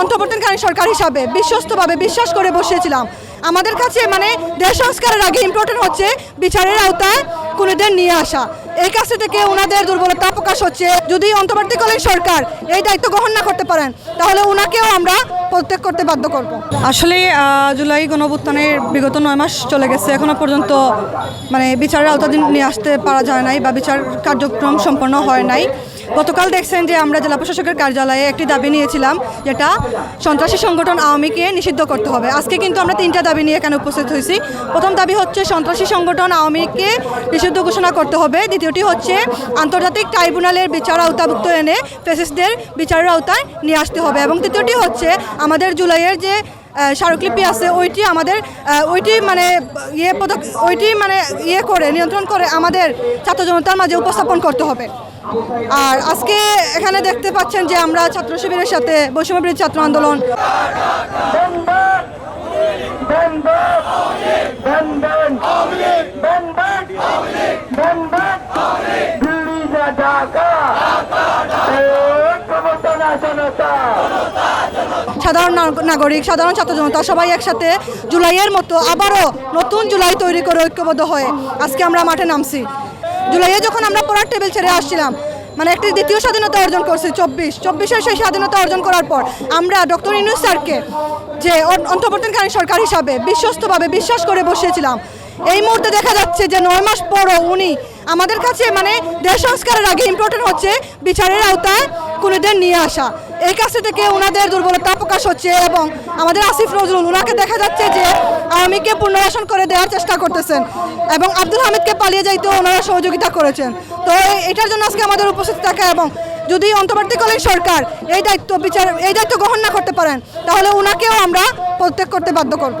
অন্তর্বর্তীকালীন সরকার হিসাবে বিশ্বস্তভাবে বিশ্বাস করে বসেছিলাম আমাদের কাছে মানে দেশ সংস্কারের আগে ইম্পর্টেন্ট হচ্ছে বিচারের আওতায় খুনিদের নিয়ে আসা। এই কাছে থেকে ওনাদের দুর্বলতা প্রকাশ হচ্ছে। যদি অন্তর্বর্তীকালীন সরকার এই দায়িত্ব গ্রহণ না করতে পারেন, তাহলে ওনাকেও আমরা প্রত্যেক করতে বাধ্য করব। আসলে জুলাই গণঅভ্যুত্থানের বিগত নয় মাস চলে গেছে। এখনও পর্যন্ত মানে বিচারের আওতাধীন নিয়ে আসতে পারা যায় নাই বা বিচার কার্যক্রম সম্পন্ন হয় নাই। গতকাল দেখছেন যে আমরা জেলা প্রশাসকের কার্যালয়ে একটি দাবি নিয়েছিলাম, যেটা সন্ত্রাসী সংগঠন আওয়ামীকে নিষিদ্ধ করতে হবে। আজকে কিন্তু আমরা তিনটা দাবি নিয়ে এখানে উপস্থিত হয়েছি। প্রথম দাবি হচ্ছে সন্ত্রাসী সংগঠন আওয়ামীকে নিষিদ্ধ ঘোষণা করতে হবে। দ্বিতীয়টি হচ্ছে আন্তর্জাতিক ট্রাইব্যুনালের বিচার আওতাভুক্ত এনে ফেসিসদের বিচারের আওতায় নিয়ে আসতে হবে। এবং তৃতীয়টি হচ্ছে আমাদের জুলাইয়ের যে স্মারকলিপি আছে, ওইটি আমাদের ওইটি মানে ইয়ে পদক, ওইটি মানে ইয়ে করে, নিয়ন্ত্রণ করে আমাদের ছাত্র জনতার মাঝে উপস্থাপন করতে হবে। আর আজকে এখানে দেখতে পাচ্ছেন যে আমরা ছাত্র শিবিরের সাথে বৈষম্য বিরোধী ছাত্র আন্দোলন সাধারণ নাগ- নাগরিক, সাধারণ ছাত্র জনতা সবাই একসাথে জুলাইয়ের মতো আবারও নতুন জুলাই তৈরি করে ঐক্যবদ্ধ হয়ে আজকে আমরা মাঠে নামছি। জুলাইয়ে যখন আমরা পড়ার টেবিল ছেড়ে আসছিলাম মানে একটি দ্বিতীয় স্বাধীনতা অর্জন করছে, চব্বিশ। চব্বিশের সেই স্বাধীনতা অর্জন করার পর আমরা ডক্টর ইনুস স্যারকে যে অন- অন্তর্বর্তীকালীন সরকার হিসাবে বিশ্বস্তভাবে বিশ্বাস করে বসিয়েছিলাম, এই মুহূর্তে দেখা যাচ্ছে যে নয় মাস পরও উনি আমাদের কাছে মানে দেশ সংস্কারের আগে ইম্পর্টেন্ট হচ্ছে বিচারের আওতায় খুনিদের নিয়ে আসা। এই কাছে থেকে ওনাদের দুর্বলতা প্রকাশ হচ্ছে এবং আমাদের আসিফ নজরুল ওনাকে দেখা যাচ্ছে যে আওয়ামীকে পুনর্বাসন করে দেওয়ার চেষ্টা করতেছেন এবং আব্দুল হামিদকে পালিয়ে যাইতেও ওনারা সহযোগিতা করেছেন। তো এটার জন্য আজকে আমাদের উপস্থিত থাকে এবং যদি অন্তর্বর্তীকালীন সরকার এই দায়িত্ব বিচার এই দায়িত্ব গ্রহণ না করতে পারেন, তাহলে ওনাকেও আমরা প্রত্যেক করতে বাধ্য করব।